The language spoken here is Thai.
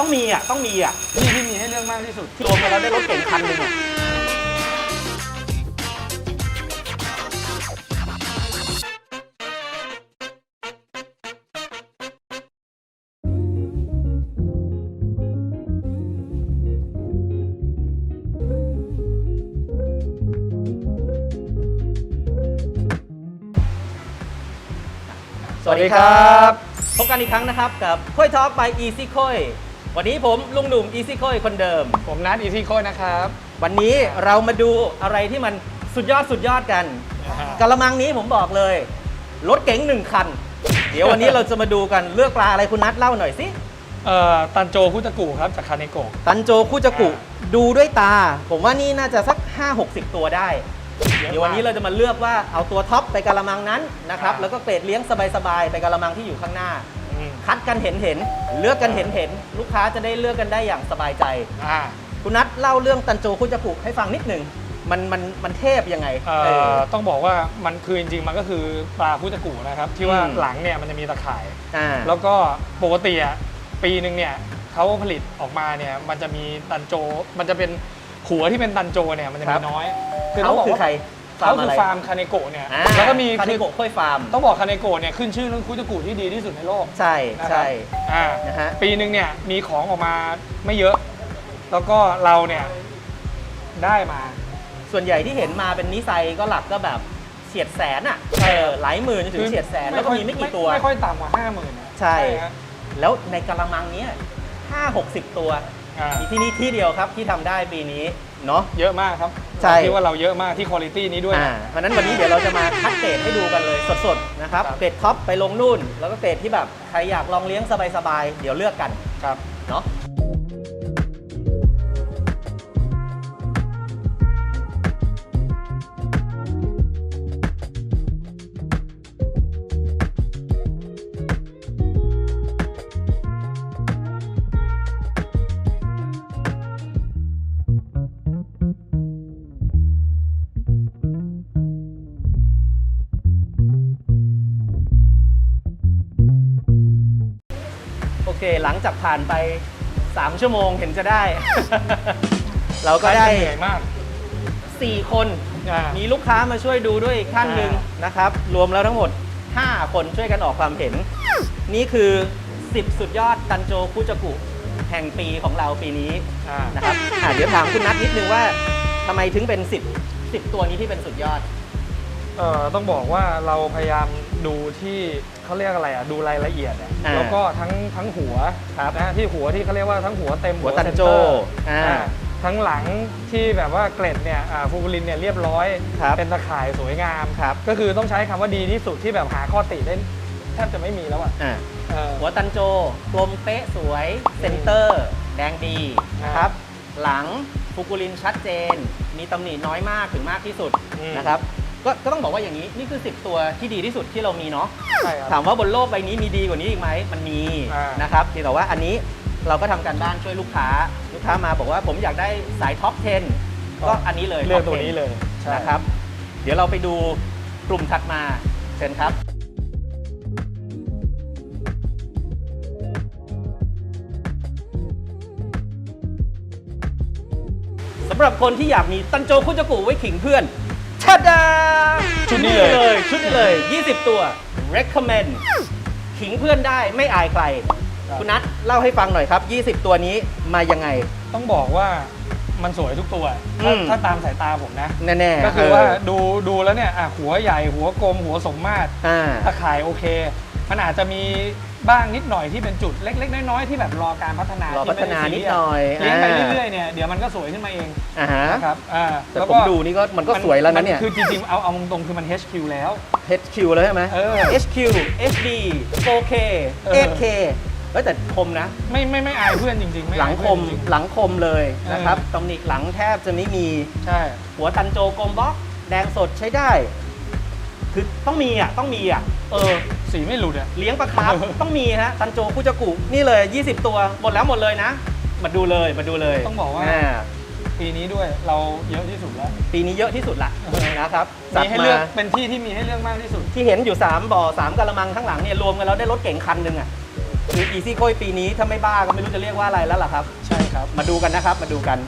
ต้องมีอะต้องมีอะที่ที่มีให้เลือกมากที่สุดรวมกันแล้วได้รถเก๋งคันหนึ่งอะสวัสดีครับ พบกันอีกครั้งนะครับกับค่อยทอล์ก by Easy ค่อย วันนี้ผมลุงหนุ่ม Easy ค่อยคนเดิม ผมนัดอีซี่โคนะครับ วันนี้เรามาดูอะไรที่มันสุดยอดสุดยอดกันกระมังนี้ผมบอกเลย รถเก๋งหนึ่งคัน เดี๋ยววันนี้เราจะมาดูกันเลือกปลาอะไรคุณนัทเล่าหน่อยสิเอ่อตันโจคุตะกุครับจากคาเนโกะตันโจคุจกุดูด้วยตา ผมว่านี่น่าจะสัก 5-60 ตัวได้ เดี๋ยววันนี้เราจะมาเลือกว่าเอาตัวท็อปไปกระมังนั้นนะครับแล้วก็เกรดเลี้ยงสบายๆไปกระมังที่อยู่ข้างหน้าอืม คัดกันเห็นเห็นๆเลือกกันเห็นเห็นๆลูกค้าจะได้เลือกกันได้อย่างสบายใจ อ่า คุณนัทเล่าเรื่องตันโจคุจกุให้ฟังนิดหนึ่งมันมันมันเทพยังไงเอ่เอออ ต้องบอกว่ามันคือจริงๆมันก็คือปลาคุตะกุนะครับ ที่ว่าอืม หลังเนี่ยมันจะมีตะข่าย อ่า แล้วก็ปกติอะปีหนึ่งเนี่ยเขาผลิตออกมาเนี่ยมันจะมีตันโจ มันจะเป็นหัวที่เป็นตันโจเนี่ยมันจะครัมีบ น้อยเขาคือใคร เขาคืออะไรฟาร์มคาเนโกะเนี่ยอ่าแล้วก็มีคาคืนิอโกะค่อยฟาร์ม ต้องบอกคาเนโกะเนี่ยขึ้นชื่อเรื่องคุตะกุที่ดีที่สุดในโลกใช่นะครับใช่อ่านะฮะ ปีหนึ่งเนี่ยมีของออกมาไม่เยอะ แล้วก็เราเนี่ยได้มา ส่วนใหญ่ที่เห็นมาเป็นนิสัยก็หลักก็แบบเฉียดแสนอะเออหลายหมื่นจนถึงเฉียดแสนแล้วก็มีไม่กี่ตัว ไม่ค่อยต่ำกว่าห้าหมื่นใช่ ฮะแล้วในกระมังเนี้ยห้าหกสิบตัว อ่า มีที่นี่ที่เดียวครับที่ทำได้ปีนี้ เนาะ เยอะมากครับใช่เราคิดว่าเราเยอะมากที่คุณภาพนี้ด้วยอ่านะเพราะฉะนั้นวันนี้เดี๋ยวเราจะมาคัดเกรดให้ดูกันเลยสดๆนะครับครับ เกรดท็อปไปลงนู่น แล้วก็เกรดที่แบบใครอยากลองเลี้ยงสบายๆเดี๋ยวเลือกกันครับ เนาะ หลังจากผ่านไป 3 ชั่วโมงเห็นจะได้ เราก็ได้ใครจะเหนื่อยมาก 4 คน อ่ามีลูกค้ามาช่วยดูด้วยอีกท่านหนึ่งอ่นะครับ รวมแล้วทั้งหมด 5 คนช่วยกันออกความเห็น นี่คือ 10 สุดยอดตันโจคุจกุ แห่งปีของเราปีนี้อ่า นะครับอะเดี๋ยวถามคุณนัทนิดนึงว่าทำไมถึงเป็น 10 10 ตัวนี้ที่เป็นสุดยอด เอ่อต้องบอกว่าเราพยายาม ดูที่เขาเรียกอะไรอะดูรายละเอียดอะอ่า แล้วก็ทั้งทั้งหัวครับนะที่หัวที่เขาเรียกว่าทั้งหัวเต็มหัวตันเซ็โจเตอร์อ่า อ่าทั้งหลังที่แบบว่าเกล็ดเนี่ยอ่าฟูกุลินเนี่ยเรียบร้อย ครับเป็นตะข่ายสวยงาม ครับ ก็คือต้องใช้คำว่าดีที่สุดที่แบบหาข้อติได้แทบจะไม่มีแล้วอะอะเออ หัวตันโจกลมเป๊ะสวยเซนเตอร์ แดงดีนะครับ หลังฟูกุลินชัดเจน มีตำหนิน้อยมากถึงมากที่สุดอืม นะครับ ก็ก็ต้องบอกว่าอย่างนี้นี่คือ 10 ตัวที่ดีที่สุดที่เรามีเนาะใช่ครับถามว่าบนโลกใบนี้มีดีกว่านี้อีกไหมมันมีอ่าน นะครับเพียงแต่ว่าอันนี้เราก็ทำการบ้านช่วยลูกค้า ลูกค้ามาบอกว่าผมอยากได้สายท็อป 10 ก็อันนี้เลย เลือก top ตัว10นี้เลยใช่นะครับ เดี๋ยวเราไปดูกลุ่มถัดมาเชิญครับ สำหรับคนที่อยากมีตันโจคุจกุไว้ขิงเพื่อน ชาดาชุดนี้เลย ชุดนี้เลย 20 ตัว recommend ขิงเพื่อนได้ไม่อายใครคุณนัทเล่าให้ฟังหน่อยครับ 20 ตัวนี้มายังไง ต้องบอกว่ามันสวยทุกตัวอืถ้ามถ้าตามสายตาผมนะ แน่ๆก็คือว่าเดูดูแล้วเนี่ยอะหัวใหญ่หัวกลมหัวสมมาตรอ่า ตะข่ายโอเค มันอาจจะมีบ้างนิดหน่อยที่เป็นจุดเล็ก ๆ น้อยๆที่แบบรอการพัฒนารอที่พัฒไม่ได้นาซีนิดเรียสหน่อยเลี้ยงไปอ่าเรื่อยๆเนี่ยเดี๋ยวมันก็สวยขึ้นมาเองอ่าฮะนะครับอ่าแต่แล้วผก็มดูนี่ก็มันก็สวยแล้วนะเนี่ยมัคือจริงๆเอาเอาตรงๆคือมัน HQ แล้ว HQ แล้วใช่ไหมเออ HQ HD 4K เออ 8K เฮ้ยแต่คมนะ ไม่ไม่ไม่อายเพื่อนจริงๆไม่หลัอายงคเพื่อนมจริงหลังคมเลยนะครับเออตำหนิหลังแทบจะไม่มีๆใช่หัวตันโจกลมบล็อก แดงสดใช้ได้ คือต้องมีอะต้องมีอะ เออ สีไม่หลุดอะ เลี้ยงปลาคาร์ฟ ต้องมีฮะตันโจคุจกุนี่เลย 20 ตัว หมดแล้วหมดเลยนะ มาดูเลยมาดูเลยต้องบอกว่า ปีนี้ด้วยเราเยอะที่สุดแล้ว ปีนี้เยอะที่สุดละเออนะครับมีให้เลือกจัดมาเป็นที่ที่มีให้เลือกมากที่สุด ที่เห็นอยู่ 3 บ่อ 3กะละมังข้างหลังเนี่ยรวมกันแล้วได้รถเก๋งคันหนึ่งอะคือ Easy โค้ยปีนี้ถ้าไม่บ้าก็ไม่รู้จะเรียกว่าอะไรแล้วล่ะครับ ใช่ครับ มาดูกันนะครับมาดูกัน